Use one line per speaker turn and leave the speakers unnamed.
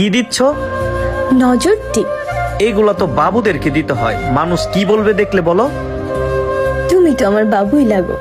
কি দিচ্ছ?
নজর টিপ
এগুলা তো বাবুদেরকে দিতে হয়। মানুষ কি বলবে দেখলে বলো?
তুমি তো আমার বাবুই লাগো।